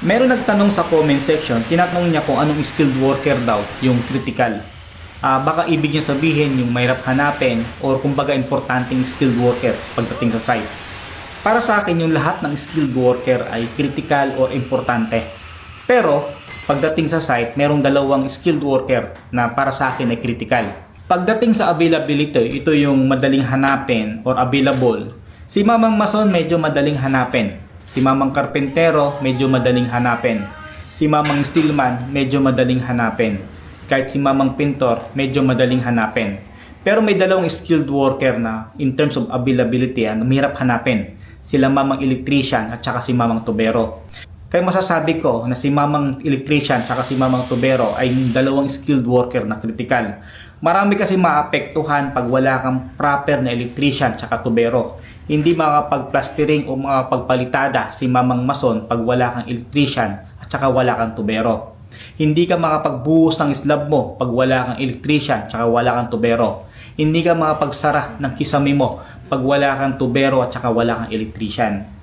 Meron nagtanong sa comment section, tinatanong niya kung anong skilled worker daw yung critical. Ah, baka ibig niya sabihin yung mahirap hanapin or kumbaga importanteng skilled worker pagdating sa site. Para sa akin yung lahat ng skilled worker ay critical or importante. Pero pagdating sa site, merong dalawang skilled worker na para sa akin ay critical. Pagdating sa availability, ito yung madaling hanapin or available. Si Mamang Mason medyo madaling hanapin. Si Mamang Karpentero medyo madaling hanapin. Si Mamang Steelman medyo madaling hanapin. Kahit si Mamang Pintor medyo madaling hanapin. Pero may dalawang skilled worker na in terms of availability na mahirap hanapin. Sila Mamang Electrician at saka si Mamang Tubero. Kaya masasabi ko na si Mamang Electrician at si Mamang Tubero ay dalawang skilled worker na critical. Marami kasi maapektuhan pag wala kang proper na electrician at tubero. Hindi makapag-plastering o makapagpalitada si Mamang Mason pag wala kang electrician at saka wala kang tubero. Hindi ka makapagbuhos ng slab mo pag wala kang electrician at wala kang tubero. Hindi ka makapagsara ng kisame mo pag wala kang tubero at saka wala kang electrician.